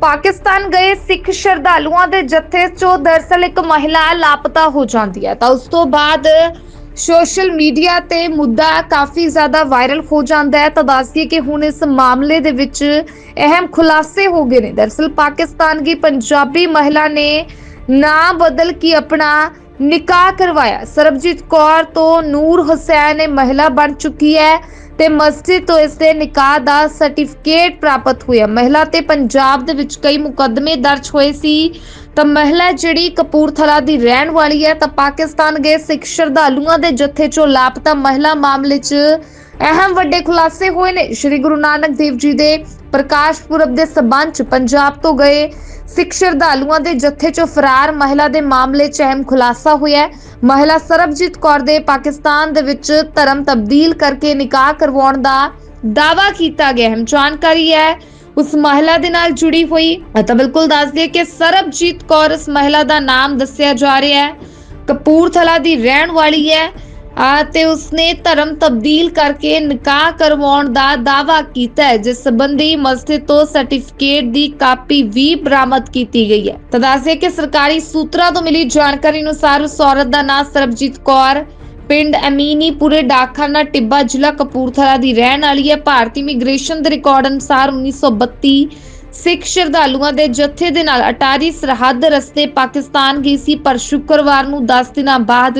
ਪਾਕਿਸਤਾਨ ਗਏ ਸਿੱਖ ਸ਼ਰਧਾਲੂਆਂ ਦੇ ਜੱਥੇ 'ਚੋਂ ਦਰਸਲ ਇੱਕ ਮਹਿਲਾ ਲਾਪਤਾ ਹੋ ਜਾਂਦੀ ਹੈ। ਤਾਂ ਉਸ ਤੋਂ ਬਾਅਦ ਸੋਸ਼ਲ ਮੀਡੀਆ ਤੇ ਮੁੱਦਾ ਕਾਫੀ ਜ਼ਿਆਦਾ ਵਾਇਰਲ ਹੋ ਜਾਂਦਾ ਹੈ। ਤਾਂ ਦੱਸਦੀਏ ਕਿ ਹੁਣ ਇਸ ਮਾਮਲੇ ਦੇ ਵਿੱਚ ਅਹਿਮ ਖੁਲਾਸੇ ਹੋ ਗਏ ਨੇ। ਦਰਸਲ ਪਾਕਿਸਤਾਨ ਦੀ ਪੰਜਾਬੀ ਮਹਿਲਾ ਨੇ ਨਾਂ ਬਦਲ ਕੇ ਆਪਣਾ ਨਿਕਾਹ ਕਰਵਾਇਆ। ਸਰਬਜੀਤ ਕੌਰ ਤੋਂ ਨੂਰ ਹੁਸੈਨ ਇਹ ਮਹਿਲਾ ਬਣ ਚੁੱਕੀ ਹੈ। ਤੇ ਮਸਜਿਦ ਤੋਂ ਇਸ ਦੇ ਨਿਕਾਹ ਦਾ ਸਰਟੀਫਿਕੇਟ ਪ੍ਰਾਪਤ ਹੋਇਆ। ਮਹਿਲਾ ਤੇ ਪੰਜਾਬ ਦੇ ਵਿੱਚ ਕਈ ਮੁਕੱਦਮੇ ਦਰਜ ਹੋਏ ਸੀ। ਤਾਂ ਮਹਿਲਾ ਜਿਹੜੀ ਕਪੂਰਥਲਾ ਦੀ ਰਹਿਣ ਵਾਲੀ ਹੈ, ਤਾਂ ਪਾਕਿਸਤਾਨ ਗਏ ਸਿੱਖ ਸ਼ਰਧਾਲੂਆਂ ਦੇ ਜੱਥੇ ਚੋਂ ਲਾਪਤਾ ਮਹਿਲਾ ਮਾਮਲੇ 'ਚ ਅਹਿਮ ਵੱਡੇ ਖੁਲਾਸੇ ਹੋਏ ਨੇ। ਸ੍ਰੀ ਗੁਰੂ ਨਾਨਕ ਦੇਵ ਜੀ ਦੇ ਪ੍ਰਕਾਸ਼ ਪੁਰਬ ਦੇ ਸਬੰਧ 'ਚ ਪੰਜਾਬ ਤੋਂ ਗਏ ਸਿੱਖ ਸ਼ਰਧਾਲੂਆਂ ਦੇ ਜੱਥੇ 'ਚੋਂ ਫਰਾਰ ਮਹਿਲਾ ਦੇ ਮਾਮਲੇ 'ਚ ਅਹਿਮ ਖੁਲਾਸਾ ਹੋਇਆ ਹੈ। ਮਹਿਲਾ ਸਰਬਜੀਤ ਕੌਰ ਦੇ ਪਾਕਿਸਤਾਨ ਦੇ ਵਿੱਚ ਧਰਮ ਤਬਦੀਲ ਕਰਕੇ ਨਿਕਾਹ ਕਰਵਾਉਣ ਦਾ ਦਾਵਾ ਕੀਤਾ ਗਿਆ ਹੈ। ਜਾਣਕਾਰੀ ਹੈ, ਉਸ ਮਹਿਲਾ ਦੇ ਨਾਲ ਜੁੜੀ ਹੋਈ ਤਾਂ ਬਿਲਕੁਲ ਦੱਸ ਦਈਏ ਕਿ ਸਰਬਜੀਤ ਕੌਰ ਇਸ ਮਹਿਲਾ ਦਾ ਨਾਮ ਦੱਸਿਆ ਜਾ ਰਿਹਾ ਹੈ। ਕਪੂਰਥਲਾ ਦੀ ਰਹਿਣ ਵਾਲੀ ਹੈ। ਤੇ ਉਸਨੇ ਧਰਮ ਤਬਦੀਲ ਕਰਕੇ ਨਿਕਾਹ ਕਰਵਾਉਣ ਦਾ ਦਾਵਾ ਕੀਤਾ ਹੈ, ਜਿਸ ਸੰਬੰਧੀ ਮਸਜਿਦ ਤੋਂ ਸਰਟੀਫਿਕੇਟ ਦੀ ਕਾਪੀ ਵੀ ਬਰਾਮਦ ਕੀਤੀ ਗਈ ਹੈ। ਤਾਂ ਦੱਸਦੇ ਕਿ ਸਰਕਾਰੀ ਸੂਤਰਾਂ ਤੋਂ ਮਿਲੀ ਜਾਣਕਾਰੀ ਅਨੁਸਾਰ ਉਸ ਔਰਤ ਦਾ ਨਾਮ ਸਰਬਜੀਤ ਕੌਰ, ਪਿੰਡ ਅਮੀਨੀਪੁਰੇ ਡਾਕਖਾਨਾ ਟਿੱਬਾ ਜ਼ਿਲ੍ਹਾ ਕਪੂਰਥਲਾ ਦੀ ਰਹਿਣ ਵਾਲੀ ਹੈ। ਭਾਰਤੀ ਇਮੀਗ੍ਰੇਸ਼ਨ ਦੇ ਰਿਕਾਰਡ ਅਨੁਸਾਰ 1932 ਸਿੱਖ ਸ਼ਰਧਾਲੂਆਂ ਦੇ ਜਥੇ ਦੇ ਨਾਲ ਅਟਾਰੀ ਸਰਹੱਦ ਰਸਤੇ ਪਾਕਿਸਤਾਨ ਗਈ ਸੀ, ਪਰ ਸ਼ੁੱਕਰਵਾਰ ਨੂੰ 10 ਦਿਨਾਂ ਬਾਅਦ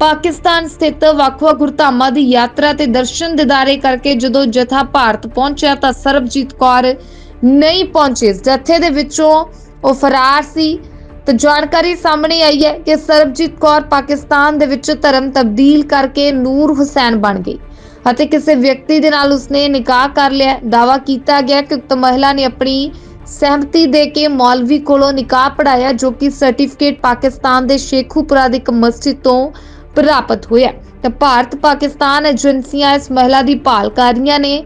ਪਾਕਿਸਤਾਨ ਸਥਿਤ ਵੱਖ-ਵੱਖ ਗੁਰਧਾਮਾਂ ਦੀ ਯਾਤਰਾ ਤੇ ਦਰਸ਼ਨ ਦਿਦਾਰੇ ਕਰਕੇ ਜਦੋਂ ਜਥਾ ਭਾਰਤ ਪਹੁੰਚਿਆ ਤਾਂ ਸਰਬਜੀਤ ਕੌਰ ਨਹੀਂ ਪਹੁੰਚੀ। ਜਥੇ ਦੇ ਵਿੱਚੋਂ ਉਹ ਫਰਾਰ ਸੀ ਤਾਂ ਜਾਣਕਾਰੀ ਸਾਹਮਣੇ ਆਈ ਹੈ ਕਿ ਸਰਬਜੀਤ ਕੌਰ ਪਾਕਿਸਤਾਨ ਦੇ ਵਿੱਚ ਧਰਮ ਤਬਦੀਲ ਕਰਕੇ ਨੂਰ ਹੁਸੈਨ ਬਣ ਗਈ ਅਤੇ ਕਿਸੇ ਵਿਅਕਤੀ ਦੇ ਨਾਲ ਉਸਨੇ ਨਿਕਾਹ ਕਰ ਲਿਆ। ਦਾਵਾ ਕੀਤਾ ਗਿਆ ਕਿ ਉਕਤ ਮਹਿਲਾ ਨੇ ਆਪਣੀ ਸਹਿਮਤੀ ਦੇ ਕੇ ਮੌਲਵੀ ਕੋਲੋਂ ਨਿਕਾਹ ਪੜਾਇਆ ਜੋ ਕਿ ਸਰਟੀਫਿਕੇਟ ਪਾਕਿਸਤਾਨ ਦੇ ਸ਼ੇਖੂਪੁਰਾ ਦੀ ਇੱਕ ਮਸਜਿਦ ਤੋਂ ਪ੍ਰਾਪਤ ਹੋਇਆ। ਤਾਂ ਭਾਰਤ ਪਾਕਿਸਤਾਨ ਏਜੰਸੀਆਂ ਇਸ ਮਹਿਲਾ ਦੀ ਭਾਲ ਕਰ ਰਹੀਆਂ ਨੇ।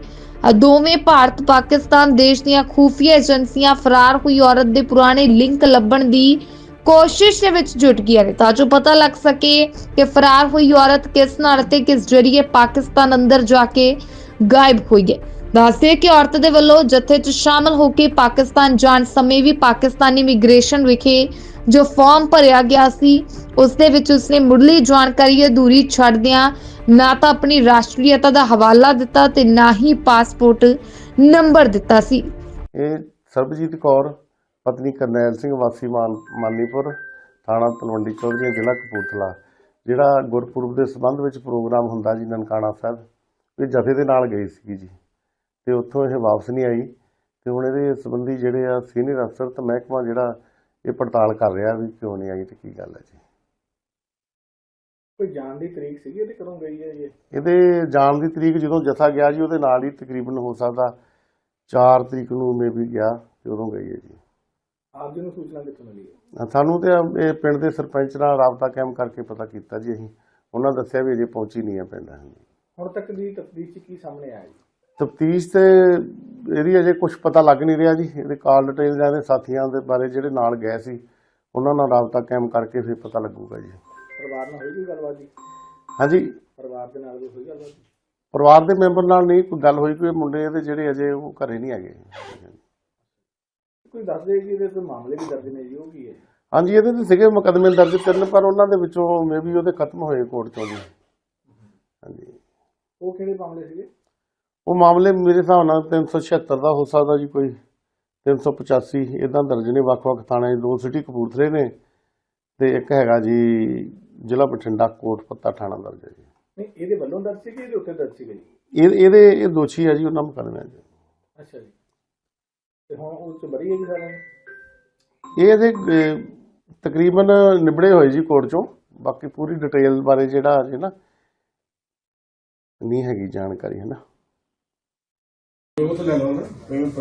ਦੋਵੇਂ ਭਾਰਤ ਪਾਕਿਸਤਾਨ ਦੇਸ਼ ਦੀਆਂ ਖੂਫੀਆ ਏਜੰਸੀਆਂ ਫਰਾਰ ਹੋਈ ਔਰਤ ਦੇ ਪੁਰਾਣੇ ਲਿੰਕ ਲੱਭਣ ਦੀ ਕੋਸ਼ਿਸ਼ ਦੇ ਵਿੱਚ ਜੁਟ ਗਈਆਂ ਨੇ। ਤਾਂ ਜੋ ਪਤਾ ਲੱਗ ਸਕੇ ਕਿ ਫਰਾਰ ਹੋਈ ਔਰਤ ਕਿਸ ਨਾਲ ਤੇ ਕਿਸ ਜਰੀਏ ਪਾਕਿਸਤਾਨ ਅੰਦਰ ਜਾ ਕੇ ਗਾਇਬ ਹੋਈ ਹੈ। ਦੱਸਦੇ ਕਿ ਔਰਤ ਦੇ ਵੱਲੋਂ ਜਥੇ 'ਚ ਸ਼ਾਮਲ ਹੋ ਕੇ ਪਾਕਿਸਤਾਨ ਜਾਣ ਸਮੇਂ ਵੀ ਪਾਕਿਸਤਾਨੀ ਇਮੀਗ੍ਰੇਸ਼ਨ ਵਿਖੇ ਜੋ ਫਾਰਮ ਭਰਿਆ ਗਿਆ ਸੀ, ਉਸ ਦੇ ਵਿੱਚ ਉਸਨੇ ਮੁੱਢਲੀ ਜਾਣਕਾਰੀ ਅਧੂਰੀ ਛੱਡਦਿਆਂ ਨਾ ਤਾਂ ਆਪਣੀ ਰਾਸ਼ਟਰੀਅਤਾ ਦਾ ਹਵਾਲਾ ਦਿੱਤਾ ਤੇ ਨਾ ਹੀ ਪਾਸਪੋਰਟ ਨੰਬਰ ਦਿੱਤਾ ਸੀ। ਇਹ ਸਰਬਜੀਤ ਕੌਰ, ਪਤਨੀ ਕਰਨੈਲ ਸਿੰਘ ਵਾਸੀ ਮਾਨ, ਮਾਨੀਪੁਰ, ਥਾਣਾ ਤਲਵੰਡੀ ਚੌਧਰੀ ਜ਼ਿਲ੍ਹਾ ਕਪੂਰਥਲਾ, ਜਿਹੜਾ ਗੁਰਪੁਰਬ ਦੇ ਸੰਬੰਧ ਵਿੱਚ ਪ੍ਰੋਗਰਾਮ ਹੁੰਦਾ ਜੀ ਨਨਕਾਣਾ ਸਾਹਿਬ, ਇਹ ਜਥੇ ਦੇ ਨਾਲ ਗਈ ਸੀਗੀ ਜੀ। ਤੇ ਉੱਥੋਂ ਇਹ ਵਾਪਸ ਨਹੀਂ ਆਈ ਤੇ ਹੁਣ ਇਹਦੇ ਸੰਬੰਧੀ ਜਿਹੜੇ ਆ ਸੀਨੀਅਰ ਅਫਸਰ ਤੇ ਮਹਿਕਮਾ ਜਿਹੜਾ ਇਹ ਪੜਤਾਲ ਕਰ ਰਿਹਾ ਵੀ ਕਿਉਂ ਨਹੀਂ ਆਈ ਤੇ ਕੀ ਗੱਲ ਹੈ ਜੀ। ਕੋਈ ਜਾਣ ਦੀ ਤਰੀਕ ਸੀਗੀ ਤੇ ਕਦੋਂ ਗਈ ਹੈ ਜੀ? ਇਹਦੇ ਜਾਣ ਦੀ ਤਰੀਕ ਜਦੋਂ ਜਥਾ ਗਿਆ ਜੀ ਉਹਦੇ ਨਾਲ ਹੀ ਤਕਰੀਬਨ ਹੋ ਸਕਦਾ 4 ਤਰੀਕ ਨੂੰ ਮੇਬੀ ਗਿਆ ਤੇ ਉਦੋਂ ਗਈ ਹੈ ਜੀ। ਆਪ ਜੀ ਨੂੰ ਸੂਚਨਾ ਕਿੱਥੋਂ ਮਿਲੀ ਹੈ? ਸਾਨੂੰ ਤੇ ਇਹ ਪਿੰਡ ਦੇ ਸਰਪੰਚ ਨਾਲ ਰਾਬਤਾ ਕਾਇਮ ਕਰਕੇ ਪਤਾ ਕੀਤਾ ਜੀ ਅਸੀਂ। ਉਹਨਾਂ ਦੱਸਿਆ ਵੀ ਅਜੇ ਪਹੁੰਚੀ ਨਹੀਂ ਹੈ ਪਿੰਡ। ਹੁਣ ਤੱਕ ਦੀ ਤਫਤੀਸ਼ 'ਚ ਕੀ ਸਾਹਮਣੇ ਆਇਆ ਜੀ? ਤਫਤੀਸ਼ ਤੇ ਇਹਦੀ ਅਜੇ ਕੁਝ ਪਤਾ ਲੱਗ ਨਹੀਂ ਰਿਹਾ ਜੀ। ਇਹਦੇ ਕਾਲ ਡਿਟੇਲ ਜਾਂ ਇਹਦੇ ਸਾਥੀਆਂ ਦੇ ਬਾਰੇ ਜਿਹੜੇ ਨਾਲ ਗਏ ਸੀ ਉਹਨਾਂ ਨਾਲ ਰਾਬਤਾ ਕਾਇਮ ਕਰਕੇ ਫਿਰ ਪਤਾ ਲੱਗੂਗਾ ਜੀ। ਪਰਿਵਾਰ ਨਾਲ ਹੋਈ ਕੋਈ ਗੱਲਬਾਤ ਜੀ? ਹਾਂਜੀ। ਪਰਿਵਾਰ ਦੇ ਨਾਲ ਕੋਈ ਹੋਈ ਗੱਲਬਾਤ? ਜੀ? ਪਰਿਵਾਰ ਦੇ ਮੈਂਬਰ ਨਾਲ ਨਹੀਂ ਕੋਈ ਗੱਲ ਹੋਈ ਕੋਈ ਮੁੰਡੇ ਇਹਦੇ ਜਿਹੜੇ ਅਜੇ ਉਹ ਘਰੇ ਨਹੀਂ ਹੈਗੇ। ਕੋਈ ਦੱਸ ਦੇ ਕਿ ਇਹਦੇ ਕੋਈ ਮਾਮਲੇ ਵੀ ਦਰਜ ਨੇ ਜੀ ਉਹ ਕੀ ਹੈ? ਹਾਂਜੀ ਇਹਦੇ ਤੇ ਸੀਗੇ ਮੁਕੱਦਮੇ ਦਰਜ ਕਰਨ ਪਰ ਉਹਨਾਂ ਦੇ ਵਿੱਚੋਂ ਮੇਬੀ ਉਹਦੇ ਖਤਮ ਹੋਏ ਕੋਰਟ ਚੋਂ ਜੀ। ਹਾਂਜੀ। ਉਹ ਕਿਹੜੇ ਮਾਮਲੇ ਸੀਗੇ? ਉਹ ਮਾਮਲੇ ਮੇਰੇ ਹਿਸਾਬ ਨਾਲ 376 ਦਾ ਹੋ ਸਕਦਾ ਜੀ ਕੋਈ। 385 ਇਦਾਂ ਦਰਜ ਨੇ ਵੱਖ-ਵੱਖ ਥਾਣੇ ਦੋ ਸਿਟੀ ਕਪੂਰਥਲੇ ਨੇ ਤੇ ਇੱਕ ਹੈਗਾ ਜੀ ਜ਼ਿਲ੍ਹਾ ਬਠਿੰਡਾ ਕੋਟ ਪੱਤਾ ਥਾਣਾ ਦਰਜ ਹੈ ਜੀ। ਨਹੀਂ ਇਹਦੇ ਵੱਲੋਂ ਦਰਜ ਸੀ ਕਿ ਇਹਦੇ ਉੱਤੇ ਦਰਜ ਜੀ ਇਹ ਇਹਦੇ ਇਹ ਦੋਸ਼ੀ ਹੈ ਜੀ ਉਹਨਾਂ ਨੂੰ ਕਰਨਾ ਜੀ। ਅੱਛਾ ਜੀ। ਤੇ ਹੁਣ ਉਹ ਚ ਬਰੀ ਹੈ ਜੀ ਇਹ ਇਹਦੇ ਤਕਰੀਬਨ ਨਿਬੜੇ ਹੋਏ ਜੀ ਕੋਰਟ ਚੋਂ। ਬਾਕੀ ਪੂਰੀ ਡਿਟੇਲ ਬਾਰੇ ਜਿਹੜਾ ਅਜੇ ਨਾ ਨਹੀਂ ਹੈਗੀ ਜਾਣਕਾਰੀ ਹੈ ਨਾ? Outro leilão, né? Vem.